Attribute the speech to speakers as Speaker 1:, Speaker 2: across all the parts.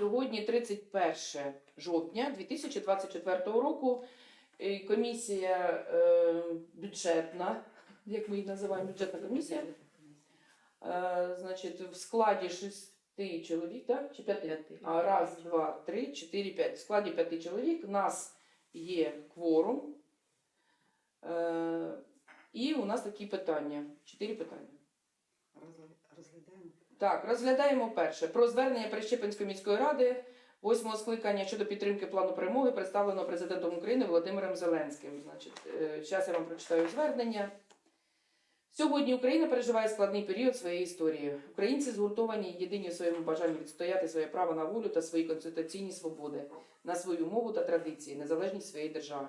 Speaker 1: Сьогодні 31 жовтня 2024 року. Комісія е, бюджетна, як ми її називаємо, бюджетна комісія. Е, значить, в складі шести чоловік, так? Чи п'яти? А раз, два, три, чотири, п'ять. В складі п'яти чоловік. У нас є кворум. Е, і у нас такі питання. Чотири питання.
Speaker 2: Розглядаємо.
Speaker 1: Так, розглядаємо перше про звернення Перещепинської міської ради восьмого скликання щодо підтримки плану перемоги, представленого президентом України Володимиром Зеленським. Значить, зараз я вам прочитаю звернення. Сьогодні Україна переживає складний період своєї історії. Українці згуртовані єдині в своєму бажанні відстояти своє право на волю та свої конституційні свободи, на свою мову та традиції, незалежність своєї держави.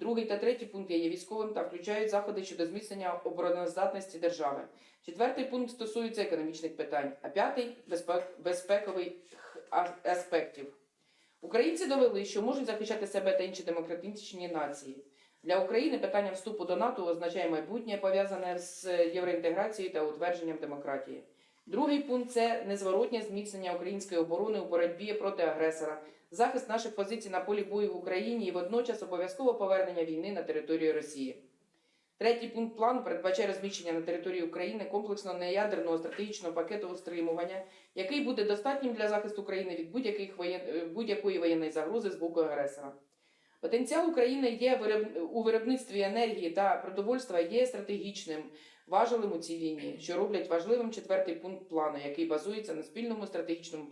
Speaker 1: Другий та третій пункт є військовим та включають заходи щодо зміцнення обороноздатності держави. Четвертий пункт стосується економічних питань, а п'ятий безпек- безпекових аспектів. Українці довели, що можуть захищати себе та інші демократичні нації. Для України питання вступу до НАТО означає майбутнє пов'язане з євроінтеграцією та утвердженням демократії. Другий пункт це незворотнє зміцнення української оборони у боротьбі проти агресора, захист наших позицій на полі бою в Україні і водночас обов'язкове повернення війни на територію Росії. Третій пункт плану передбачає розміщення на території України комплексного неядерного стратегічного пакету стримування, який буде достатнім для захисту України від воєн... е, будь-якої воєнної загрози з боку агресора. Потенціал України є у виробництві енергії та продовольства є стратегічним важелем у цій війні, що роблять важливим четвертий пункт плану, який базується на спільному стратегічному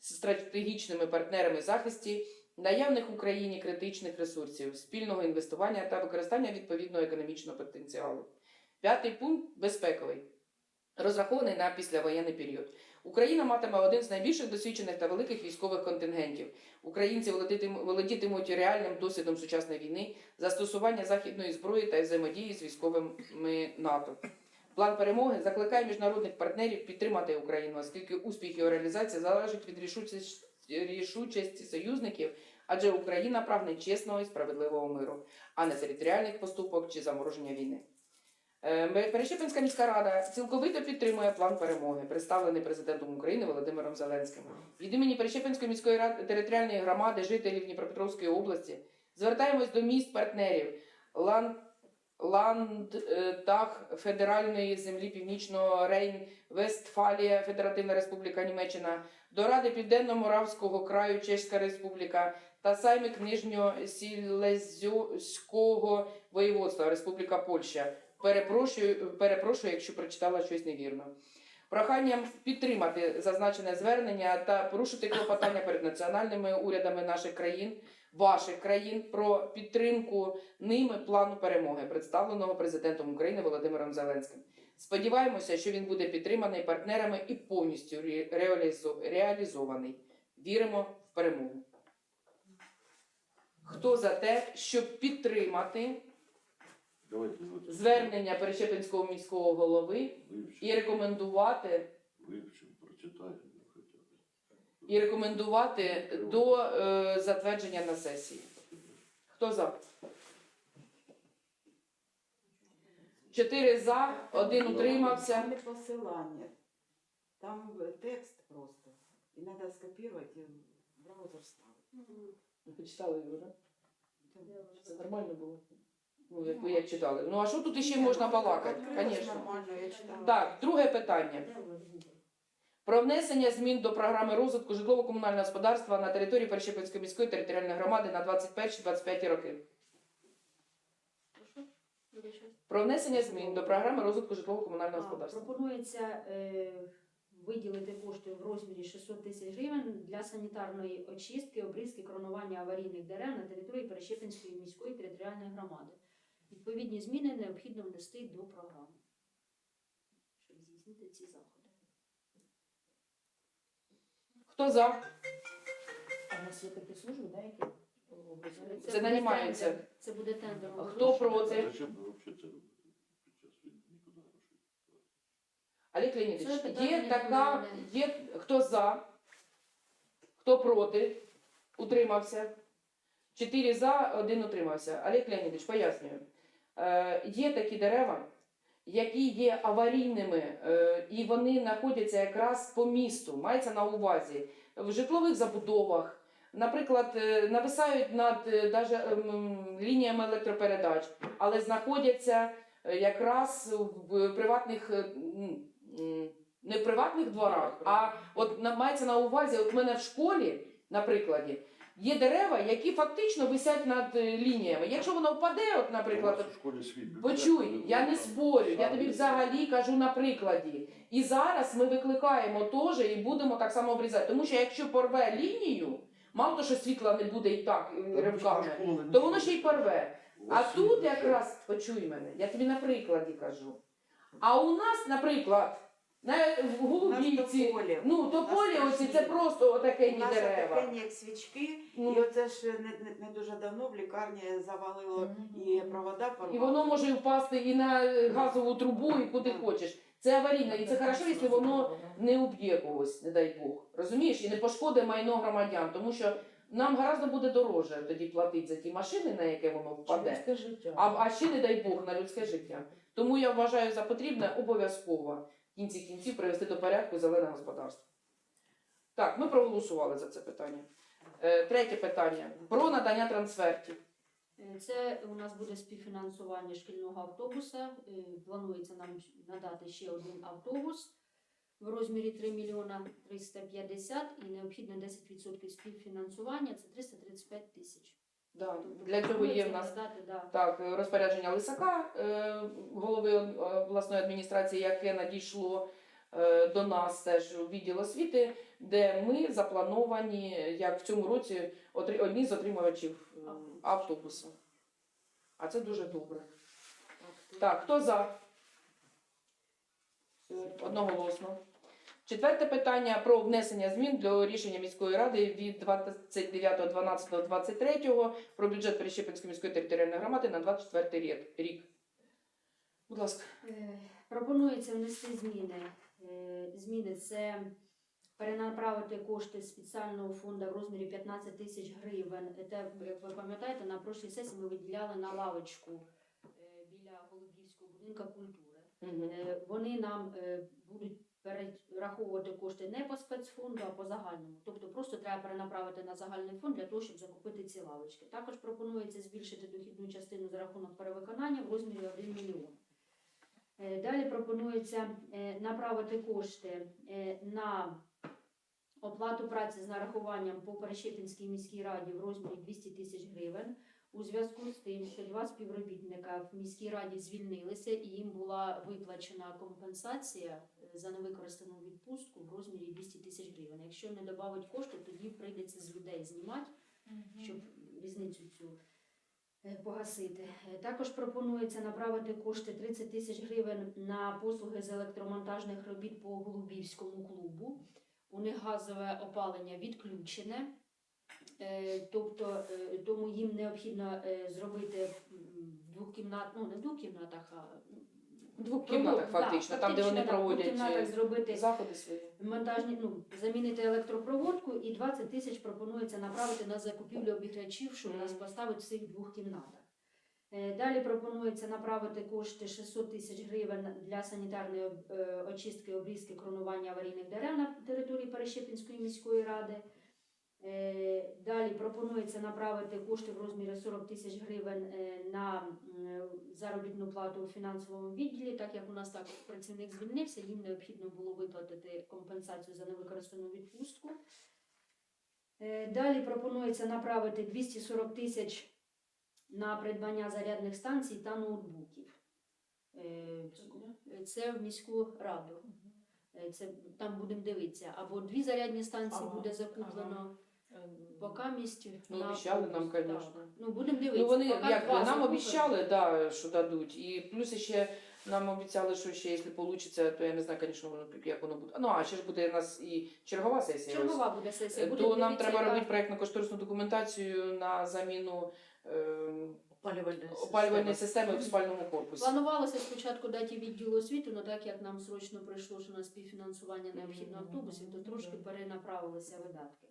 Speaker 1: партнер... стратегічними партнерами захисті наявних в Україні критичних ресурсів, спільного інвестування та використання відповідного економічного потенціалу. П'ятий пункт безпековий. Розрахований на післявоєнний період. Україна матиме один з найбільших досвідчених та великих військових контингентів. Українці володітимуть реальним досвідом сучасної війни, застосування західної зброї та взаємодії з військовими НАТО. План перемоги закликає міжнародних партнерів підтримати Україну, оскільки успіх його реалізації залежить від рішучості, союзників, адже Україна прагне чесного і справедливого миру, а не територіальних поступок чи замороження війни. Е, Перещепинська міська рада цілковито підтримує план перемоги, представлений президентом України Володимиром Зеленським. Від імені Перещепинської міської ради територіальної громади жителів Дніпропетровської області звертаємось до міст партнерів Лан Ландтаг Федеральної землі Північного Рейн, Вестфалія, Федеративна Республіка Німеччина, до Ради Південно-Моравського краю Чеська Республіка та Саймик Нижньосілезьського воєводства Республіка Польща. Перепрошую, перепрошую, якщо прочитала щось невірно. Проханням підтримати зазначене звернення та порушити клопотання перед національними урядами наших країн, ваших країн про підтримку ними плану перемоги, представленого президентом України Володимиром Зеленським. Сподіваємося, що він буде підтриманий партнерами і повністю ре- реалізований. Віримо в перемогу. Хто за те, щоб підтримати звернення Перещепинського міського голови і рекомендувати
Speaker 3: вивчимо, прочитаємо б.
Speaker 1: І рекомендувати до е, затвердження на сесії. Хто за? Чотири за, один утримався.
Speaker 2: Там не посилання. Там текст просто. І треба скопірувати і в браузер ставити.
Speaker 1: Ви почитали його, так? Це нормально було. Ну, як ви як читали. Ну а що тут ще можна балакати? Звісно.
Speaker 2: Нормально, я читала.
Speaker 1: Так, друге питання. Про внесення змін до програми розвитку житлово-комунального господарства на території Перещепинської міської територіальної громади на 21-25 роки. Про внесення змін до програми розвитку житлово-комунального господарства.
Speaker 4: Пропонується е, виділити кошти в розмірі 600 тисяч гривень для санітарної очистки, обрізки, коронування аварійних дерев на території Перещепинської міської територіальної громади. Відповідні зміни необхідно внести до програми, щоб здійснити ці заходи.
Speaker 1: Хто за? А у нас є такі служби, да, які Це
Speaker 4: буде
Speaker 1: нанімається.
Speaker 4: тендер. Це буде тендер.
Speaker 1: А хто проти?
Speaker 3: Зачем ви взагалі це робите? Під час війни нікуди грошей.
Speaker 1: Олег
Speaker 4: Це питання
Speaker 1: є
Speaker 4: не
Speaker 1: така, є хто за, хто проти, утримався. Чотири за, один утримався. Олег Леонідович, пояснюю. Е, є такі дерева, які є аварійними, е, і вони знаходяться якраз по місту, мається на увазі в житлових забудовах. Наприклад, е, нависають над е, даже, ем, лініями електропередач, але знаходяться якраз в приватних, не в приватних дворах, а от мається на увазі, от в мене в школі, на прикладі, є дерева, які фактично висять над е, лініями. Якщо воно впаде, от, наприклад, Почуй, я не спорю, я тобі взагалі кажу на прикладі. І зараз ми викликаємо теж і будемо так само обрізати. Тому що якщо порве лінію, мало того, що світла не буде і так ривками, то воно ще й порве. А тут якраз почуй мене, я тобі на прикладі кажу. А у нас, наприклад, на в Голубівці,
Speaker 2: поле.
Speaker 1: ну
Speaker 2: У
Speaker 1: то
Speaker 2: нас
Speaker 1: оці
Speaker 2: страшні.
Speaker 1: це просто
Speaker 2: У
Speaker 1: отакені
Speaker 2: нас
Speaker 1: дерева.
Speaker 2: отакені, як свічки,
Speaker 1: Ну.
Speaker 2: і оце ж не, не, не дуже давно в лікарні завалило і провода порвало.
Speaker 1: І воно може впасти і на е, газову трубу, і куди хочеш. Це аварійно, і це хорошо, якщо воно не уб'є когось, не дай Бог. Розумієш, і не пошкодить майно громадян, тому що нам гораздо буде дороже тоді платити за ті машини, на яке воно впаде. А, а ще не дай Бог на людське життя. Тому я вважаю за потрібне обов'язково кінці кінців привести до порядку зелене господарство. Так, ми проголосували за це питання. Е, третє питання про надання трансфертів.
Speaker 4: Е, Це у нас буде співфінансування шкільного автобуса. Е, Планується нам надати ще один автобус в розмірі 3 мільйона 350 і необхідно 10% співфінансування, це 335 тисяч.
Speaker 1: Да, для цього є в нас. Так, розпорядження Лисака, е, голови е, обласної адміністрації, яке надійшло е, до нас теж у відділ освіти, де ми заплановані, як в цьому році, одні з отримувачів автобуса. А це дуже добре. Так, хто за? Одноголосно. Четверте питання про внесення змін до рішення міської ради від 29.12.23 про бюджет Перещепинської міської територіальної громади на 24 рік- рік. Будь ласка.
Speaker 4: Е, Пропонується внести зміни. Е, Зміни це перенаправити кошти з спеціального фонду в розмірі 15 тисяч гривень. Це, як ви пам'ятаєте, на прошлій сесії ми виділяли на лавочку е, біля Голубівського будинку культури. Е, Вони нам будуть перераховувати кошти не по спецфонду, а по загальному. Тобто просто треба перенаправити на загальний фонд для того, щоб закупити ці лавочки. Також пропонується збільшити дохідну частину за рахунок перевиконання в розмірі 1 мільйон. Е, Далі пропонується е, направити кошти е, на оплату праці з нарахуванням по Перещепінській міській раді в розмірі 200 тисяч гривень у зв'язку з тим, що два співробітника в міській раді звільнилися і їм була виплачена компенсація е, за невикористану відпустку в розмірі 200 тисяч гривень. Якщо не додавать кошти, тоді прийдеться з людей знімати, щоб різницю цю е, погасити. Е, Також пропонується направити кошти 30 тисяч гривень на послуги з електромонтажних робіт по Голубівському клубу. У них газове опалення відключене. Е, Тобто, е, тому їм необхідно е, зробити в двох кімнат, ну не в двох кімнатах, а
Speaker 1: В двох кімнатах
Speaker 4: да,
Speaker 1: фактично, там, де вони
Speaker 4: двох
Speaker 1: проводять
Speaker 4: кімнатах зробити
Speaker 1: заходи свої.
Speaker 4: монтажні, ну, замінити електропроводку і 20 тисяч пропонується направити на закупівлю обігрячів, щоб
Speaker 1: Мгм.
Speaker 4: нас поставити в цих двох кімнатах. Далі пропонується направити кошти 600 тисяч гривень для санітарної очистки, обрізки, кронування аварійних дерев на території Перещепінської міської ради. Е, Далі пропонується направити кошти в розмірі 40 тисяч гривень е, на заробітну плату у фінансовому відділі, так як у нас так працівник звільнився, їм необхідно було виплатити компенсацію за невикористану відпустку. Е, Далі пропонується направити 240 тисяч на придбання зарядних станцій та ноутбуків. Е, Це в міську раду. Е, Це там будемо дивитися. Або дві зарядні станції
Speaker 1: Ага,
Speaker 4: буде закуплено. Поки місць
Speaker 1: Ну,
Speaker 4: на
Speaker 1: обіцяли нам,
Speaker 4: автобус,
Speaker 1: звісно.
Speaker 4: Ну, будемо дивитися.
Speaker 1: Ну вони
Speaker 4: Поки
Speaker 1: якби
Speaker 4: два
Speaker 1: нам обіцяли, да, що дадуть. І плюс ще Нам обіцяли, що ще, якщо вийде, то я не знаю, звісно, воно, як воно буде. Ну, а ще ж буде у нас і чергова сесія. ось.
Speaker 4: Чергова буде сесія.
Speaker 1: Е,
Speaker 4: Буде
Speaker 1: То нам
Speaker 4: дивитися,
Speaker 1: треба
Speaker 4: яка-
Speaker 1: робити проєктно-кошторисну документацію на заміну е,
Speaker 2: Опалювальної
Speaker 1: опалювальної системи в спальному корпусі.
Speaker 4: Планувалося спочатку дати відділу освіту, але так як нам срочно прийшло, що на співфінансування необхідно автобусів, то трошки перенаправилися видатки.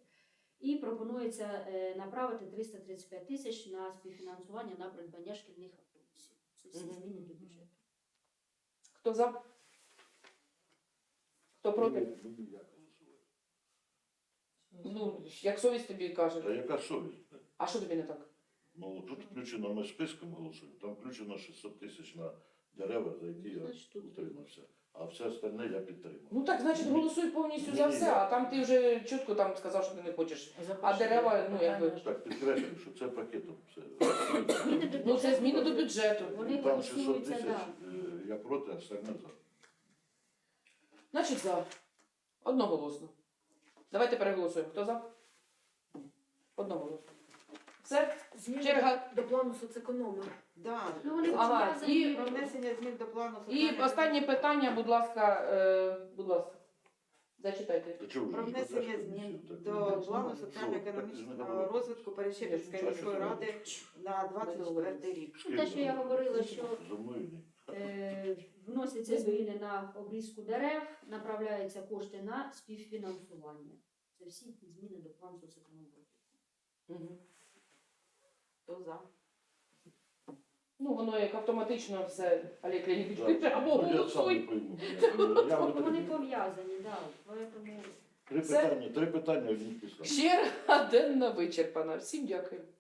Speaker 4: І пропонується е, направити 335 тисяч на співфінансування на придбання шкільних автобусів. Це всі зміни до бюджету.
Speaker 1: Хто за? Хто проти? Ну, як совість тобі каже.
Speaker 3: Та яка совість?
Speaker 1: А що тобі не так?
Speaker 3: Ну, тут включено, ми списком голосуємо, там включено 600 тисяч на дерева, за які я
Speaker 4: Значить, тут-
Speaker 3: утримався. А все остальне я підтримав.
Speaker 1: Ну так, значить, голосуй повністю за
Speaker 3: Ні,
Speaker 1: все,
Speaker 3: ні.
Speaker 1: а там ти вже чітко там сказав, що ти не хочеш. А дерева, ну якби.
Speaker 3: Так, підкреслюю, що це пакетом. Все.
Speaker 4: Зміни до
Speaker 1: Ну це
Speaker 4: бюджету.
Speaker 1: зміни до бюджету.
Speaker 4: Вони
Speaker 3: Там 600
Speaker 4: голосуються,
Speaker 3: тисяч,
Speaker 4: да.
Speaker 3: е, я проти, а остальне за.
Speaker 1: Значить, за. Одноголосно. Давайте переголосуємо. Хто за? Одноголосно. Все?
Speaker 5: Зміни
Speaker 1: Черга.
Speaker 5: до плану соцеконому.
Speaker 2: Да.
Speaker 4: Ну, вони
Speaker 1: Ага,
Speaker 4: пов'язані.
Speaker 1: і-
Speaker 2: Про внесення змін до плану
Speaker 1: І
Speaker 2: соціальної
Speaker 1: останнє питання, будь ласка, е, будь ласка. Зачитайте.
Speaker 3: Та чого
Speaker 2: Про внесення змін до
Speaker 3: ну,
Speaker 2: плану соціально-економічного розвитку Перещепівської міської ради на 24 рік.
Speaker 4: Ну, те, що я говорила, що
Speaker 3: За мною ні.
Speaker 4: Е, Вносяться зміни на обрізку дерев, направляються кошти на співфінансування. Це всі зміни до плану соцекономії.
Speaker 1: Мгм.
Speaker 2: Хто за?
Speaker 1: Ну, воно як автоматично все, Олег Леонідович,
Speaker 3: Да.
Speaker 1: ти або
Speaker 3: Ну, Я сам не
Speaker 1: голосуй.
Speaker 3: пойму. Я- я
Speaker 4: вони пов'язані, так. Поэтому...
Speaker 3: Три
Speaker 1: Це-
Speaker 3: питання, три питання в одній писанні.
Speaker 1: Черга денна вичерпана. Всім дякую.